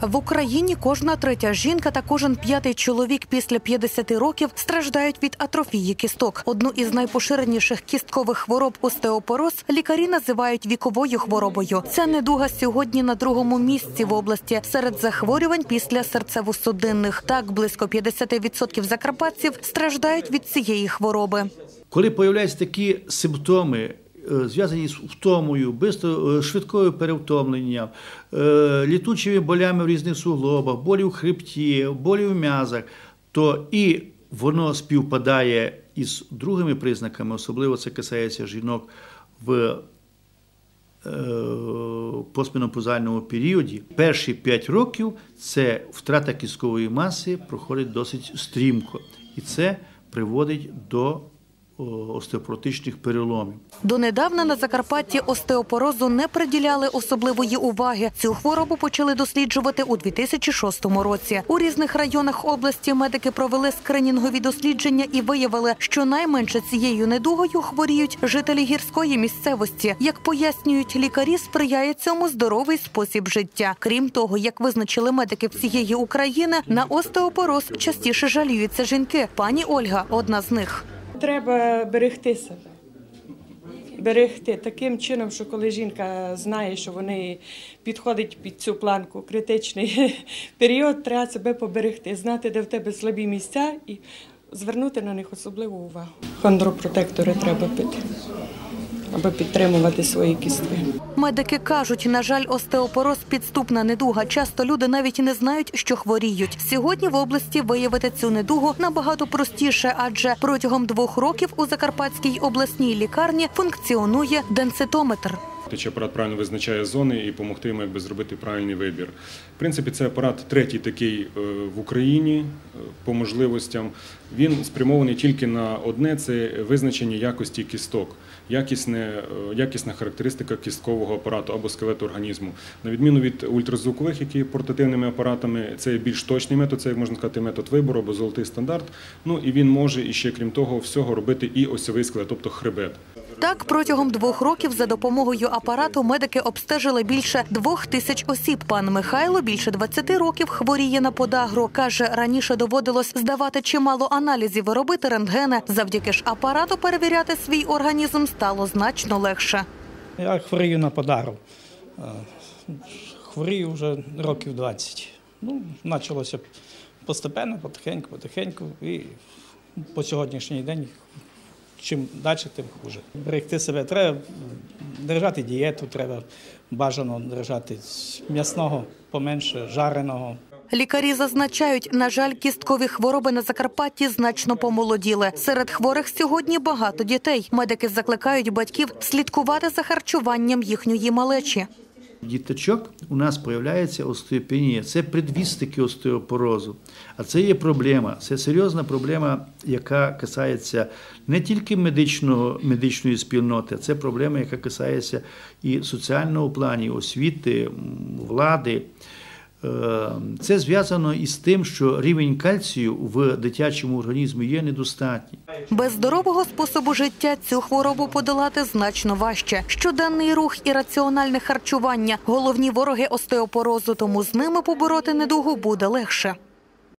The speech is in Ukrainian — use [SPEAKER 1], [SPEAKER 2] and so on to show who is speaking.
[SPEAKER 1] В Україні кожна третя жінка та кожен п'ятий чоловік після 50 років страждають від атрофії кісток. Одну із найпоширеніших кісткових хвороб остеопороз лікарі називають віковою хворобою. Ця недуга сьогодні на другому місці в області серед захворювань після серцево-судинних. Так близько 50% закарпатців страждають від цієї хвороби.
[SPEAKER 2] Коли появляються такі симптоми, зв'язані з втомою, е, швидкою перевтомленням, е, літучими болями в різних суглобах, болі в хребті, болі в м'язах, то і воно співпадає із другими признаками, особливо це касається жінок в е, постменопаузальному періоді. Перші 5 років це втрата кісткової маси проходить досить стрімко, і це приводить до остеопоротичних переломів.
[SPEAKER 1] Донедавна на Закарпатті остеопорозу не приділяли особливої уваги. Цю хворобу почали досліджувати у 2006 році. У різних районах області медики провели скринінгові дослідження і виявили, що найменше цією недугою хворіють жителі гірської місцевості. Як пояснюють лікарі, сприяє цьому здоровий спосіб життя. Крім того, як визначили медики всієї України, на остеопороз частіше жаліються жінки. Пані Ольга одна з них.
[SPEAKER 3] Треба берегти себе. Берегти таким чином, що коли жінка знає, що вони підходить під цю планку критичний період, треба себе поберегти, знати, де в тебе слабі місця і звернути на них особливу увагу. Хондропротектори треба пити, аби підтримувати свої кістки.
[SPEAKER 1] Медики кажуть, на жаль, остеопороз підступна недуга. Часто люди навіть не знають, що хворіють. Сьогодні в області виявити цю недугу набагато простіше, адже протягом двох років у Закарпатській обласній лікарні функціонує денситометр.
[SPEAKER 4] Чи апарат правильно визначає зони і допомогти йому якби зробити правильний вибір. В принципі, це апарат третій такий е, в Україні е, по можливостям. Він спрямований тільки на одне це визначення якості кісток, якісне, е, якісна характеристика кісткового апарату або скелету організму. На відміну від ультразвукових, які є портативними апаратами, це більш точний метод, це як можна сказати, метод вибору або золотий стандарт. Ну і він може і ще крім того всього робити і осьовий скелет, тобто хребет.
[SPEAKER 1] Так, протягом двох років за допомогою апарату медики обстежили більше двох тисяч осіб. Пан Михайло більше 20 років хворіє на подагру. Каже, раніше доводилось здавати чимало аналізів і робити рентгени. Завдяки ж апарату перевіряти свій організм стало значно легше.
[SPEAKER 5] Я хворію на подару. Е, Хворію вже років 20. Ну, почалося постепенно, потихеньку, потихеньку. І по сьогоднішній день чим далі, тим хуже. Берегти себе треба, держати дієту, треба бажано держати м'ясного поменше, жареного.
[SPEAKER 1] Лікарі зазначають, на жаль, кісткові хвороби на Закарпатті значно помолоділи. Серед хворих сьогодні багато дітей. Медики закликають батьків слідкувати за харчуванням їхньої малечі.
[SPEAKER 2] Діточок у нас з'являється остеопенія. Це предвістики остеопорозу. А це є проблема. Це серйозна проблема, яка касається не тільки медичного, медичної спільноти, це проблема, яка касається і соціального плані, освіти, влади. Е, Це зв'язано із тим, що рівень кальцію в дитячому організмі є недостатній.
[SPEAKER 1] Без здорового способу життя цю хворобу подолати значно важче. Щоденний рух і раціональне харчування головні вороги остеопорозу, тому з ними побороти недугу буде легше.